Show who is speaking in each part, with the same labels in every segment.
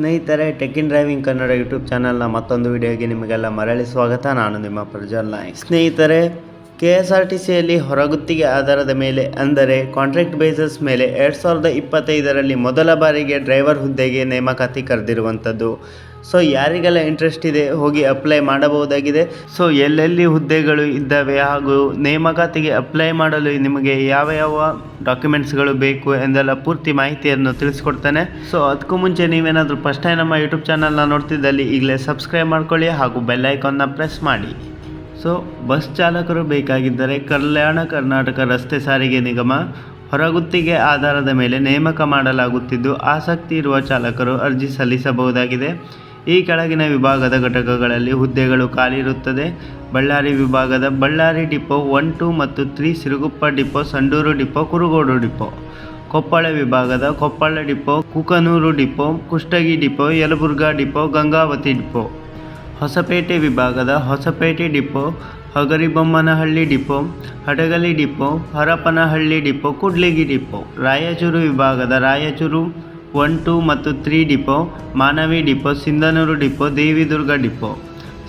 Speaker 1: ಸ್ನೇಹಿತರೆ tech in driving Kannada YouTube ಚಾನಲ್ನ ಮತ್ತೊಂದು ವಿಡಿಯೋಗೆ ನಿಮಗೆಲ್ಲ ಮರಳಿ ಸ್ವಾಗತ. ನಾನು ನಿಮ್ಮ ಪ್ರಜ್ವಲ್ ನಾಯಕ್. ಸ್ನೇಹಿತರೆ ಕೆ ಎಸ್ ಹೊರಗುತ್ತಿಗೆ ಆಧಾರದ ಮೇಲೆ, ಅಂದರೆ ಕಾಂಟ್ರಾಕ್ಟ್ ಬೇಸಸ್ ಮೇಲೆ ಎರಡು ಸಾವಿರದ ಇಪ್ಪತ್ತೈದರಲ್ಲಿ ಮೊದಲ ಬಾರಿಗೆ ಡ್ರೈವರ್ ಹುದ್ದೆಗೆ ನೇಮಕಾತಿ ಕರೆದಿರುವಂಥದ್ದು. ಸೊ, ಯಾರಿಗೆಲ್ಲ ಇಂಟ್ರೆಸ್ಟ್ ಇದೆ, ಹೋಗಿ ಅಪ್ಲೈ ಮಾಡಬಹುದಾಗಿದೆ? ಸೊ, ಎಲ್ಲೆಲ್ಲಿ ಹುದ್ದೆಗಳು ಇದ್ದಾವೆ ಹಾಗೂ ನೇಮಕಾತಿಗೆ ಅಪ್ಲೈ ಮಾಡಲು ನಿಮಗೆ ಯಾವ ಯಾವ ಡಾಕ್ಯುಮೆಂಟ್ಸ್ಗಳು ಬೇಕು ಎಂದೆಲ್ಲ ಪೂರ್ತಿ ಮಾಹಿತಿಯನ್ನು ತಿಳಿಸ್ಕೊಡ್ತೇನೆ. ಸೊ, ಅದಕ್ಕೂ ಮುಂಚೆ ನೀವೇನಾದರೂ ಫಸ್ಟ್ ಟೈಮ್ ನಮ್ಮ ಯೂಟ್ಯೂಬ್ ಚಾನಲ್ನ ನೋಡ್ತಿದ್ದಲ್ಲಿ ಈಗಲೇ ಸಬ್ಸ್ಕ್ರೈಬ್ ಮಾಡ್ಕೊಳ್ಳಿ ಹಾಗೂ ಬೆಲ್ಲೈಕನ್ನ ಪ್ರೆಸ್ ಮಾಡಿ. ಸೊ ಬಸ್ ಚಾಲಕರು ಬೇಕಾಗಿದ್ದರೆ ಕಲ್ಯಾಣ ಕರ್ನಾಟಕ ರಸ್ತೆ ಸಾರಿಗೆ ನಿಗಮ ಹೊರಗುತ್ತಿಗೆ ಆಧಾರದ ಮೇಲೆ ನೇಮಕ ಮಾಡಲಾಗುತ್ತಿದ್ದು, ಆಸಕ್ತಿ ಇರುವ ಚಾಲಕರು ಅರ್ಜಿ ಸಲ್ಲಿಸಬಹುದಾಗಿದೆ. ಈ ಕೆಳಗಿನ ವಿಭಾಗದ ಘಟಕಗಳಲ್ಲಿ ಹುದ್ದೆಗಳು ಖಾಲಿ ಇರುತ್ತದೆ. ಬಳ್ಳಾರಿ ವಿಭಾಗದ ಬಳ್ಳಾರಿ ಡಿಪೋ ಒನ್, ಟು ಮತ್ತು three, Siruguppa depot, Sandur depot, Kurugodu depot. Koppal ವಿಭಾಗದ Koppal depot, Kukanur depot, Kushtagi depot, Yelburga depot, Gangavathi depot. Hosapete ವಿಭಾಗದ Hosapete depot, Hagaribommanahalli depot, Hadagali depot, Harapanahalli depot, Kudligi depot, Raichur ವಿಭಾಗದ Raichur one, two ಮತ್ತು three depot, Manvi depot, Sindhanur depot, Devadurga depot.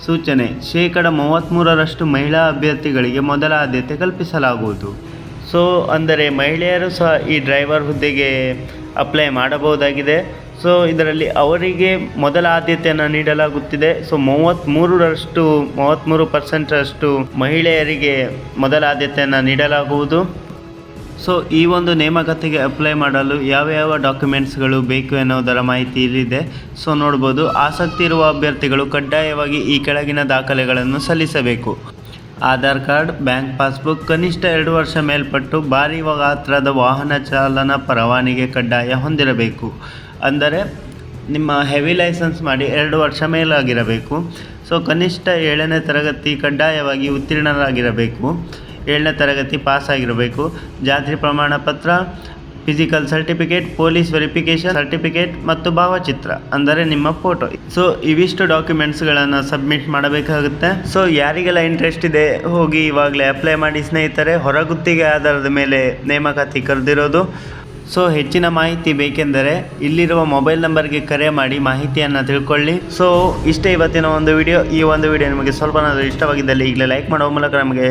Speaker 1: ಸೂಚನೆ, ಶೇಕಡ ಮೂವತ್ತ್ಮೂರರಷ್ಟು ಮಹಿಳಾ ಅಭ್ಯರ್ಥಿಗಳಿಗೆ ಮೊದಲ ಆದ್ಯತೆ ಕಲ್ಪಿಸಲಾಗುವುದು. ಸೊ, ಅಂದರೆ ಮಹಿಳೆಯರು ಸಹ ಈ ಡ್ರೈವರ್ ಹುದ್ದೆಗೆ ಅಪ್ಲೈ ಮಾಡಬಹುದಾಗಿದೆ. ಸೊ ಇದರಲ್ಲಿ ಅವರಿಗೆ ಮೊದಲ ಆದ್ಯತೆಯನ್ನು ನೀಡಲಾಗುತ್ತಿದೆ. ಸೊ ಮೂವತ್ತ್ಮೂರರಷ್ಟು ಮೂವತ್ತ್ಮೂರು ಪರ್ಸೆಂಟರಷ್ಟು ಮಹಿಳೆಯರಿಗೆ ಮೊದಲ ಆದ್ಯತೆಯನ್ನು ನೀಡಲಾಗುವುದು. ಸೊ ಈ ಒಂದು ನೇಮಕತೆಗೆ ಅಪ್ಲೈ ಮಾಡಲು ಯಾವ ಯಾವ ಡಾಕ್ಯುಮೆಂಟ್ಸ್ಗಳು ಬೇಕು ಎನ್ನುವುದರ ಮಾಹಿತಿ ಇಲ್ಲಿದೆ. ಸೊ ನೋಡ್ಬೋದು. ಆಸಕ್ತಿ ಇರುವ ಅಭ್ಯರ್ಥಿಗಳು ಕಡ್ಡಾಯವಾಗಿ ಈ ಕೆಳಗಿನ ದಾಖಲೆಗಳನ್ನು ಸಲ್ಲಿಸಬೇಕು. ಆಧಾರ್ ಕಾರ್ಡ್, ಬ್ಯಾಂಕ್ ಪಾಸ್ಬುಕ್, ಕನಿಷ್ಠ ಎರಡು ವರ್ಷ ಮೇಲ್ಪಟ್ಟು ಭಾರಿ ಗಾತ್ರದ ವಾಹನ ಚಾಲನಾ ಪರವಾನಿಗೆ ಕಡ್ಡಾಯ ಹೊಂದಿರಬೇಕು. ಅಂದರೆ ನಿಮ್ಮ ಹೆವಿ ಲೈಸೆನ್ಸ್ ಮಾಡಿ ಎರಡು ವರ್ಷ ಮೇಲಾಗಿರಬೇಕು. ಸೊ ಕನಿಷ್ಠ ಏಳನೇ ತರಗತಿ ಕಡ್ಡಾಯವಾಗಿ ಉತ್ತೀರ್ಣರಾಗಿರಬೇಕು. ಏಳನೇ ತರಗತಿ ಪಾಸ್ ಆಗಿರಬೇಕು ಜಾತಿ ಪ್ರಮಾಣ ಪತ್ರ physical certificate police verification certificate ಮತ್ತು ಭಾವಚಿತ್ರ, ಅಂದರೆ ನಿಮ್ಮ ಫೋಟೋ ಸೊ ಇವಿಷ್ಟು ಡಾಕ್ಯುಮೆಂಟ್ಸ್ಗಳನ್ನು ಸಬ್ಮಿಟ್ ಮಾಡಬೇಕಾಗುತ್ತೆ. ಸೊ ಯಾರಿಗೆಲ್ಲ ಇಂಟ್ರೆಸ್ಟ್ ಇದೆ, ಹೋಗಿ ಇವಾಗಲೇ ಅಪ್ಲೈ ಮಾಡಿ ಸ್ನೇಹಿತರೆ, ಹೊರಗುತ್ತಿಗೆ ಆಧಾರದ ಮೇಲೆ ನೇಮಕಾತಿ ಕರೆದಿರೋದು. ಸೊ ಹೆಚ್ಚಿನ ಮಾಹಿತಿ ಬೇಕೆಂದರೆ ಇಲ್ಲಿರುವ ಮೊಬೈಲ್ ನಂಬರ್ಗೆ ಕರೆ ಮಾಡಿ ಮಾಹಿತಿಯನ್ನು ತಿಳ್ಕೊಳ್ಳಿ. ಸೊ ಇಷ್ಟೇ ಇವತ್ತಿನ ಒಂದು ವಿಡಿಯೋ. ಈ ಒಂದು ವಿಡಿಯೋ ನಿಮಗೆ ಸ್ವಲ್ಪನಾದರೂ ಇಷ್ಟವಾಗಿದ್ದಲ್ಲಿ ಈಗಲೇ ಲೈಕ್ ಮಾಡುವ ಮೂಲಕ ನಮಗೆ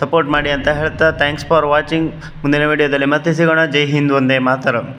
Speaker 1: ಸಪೋರ್ಟ್ ಮಾಡಿ ಅಂತ ಹೇಳ್ತಾ ಥ್ಯಾಂಕ್ಸ್ ಫಾರ್ ವಾಚಿಂಗ್ ಮುಂದಿನ ವಿಡಿಯೋದಲ್ಲಿ ಮತ್ತೆ ಸಿಗೋಣ. ಜೈ ಹಿಂದ್ ಒಂದೇ ಮಾತರಂ.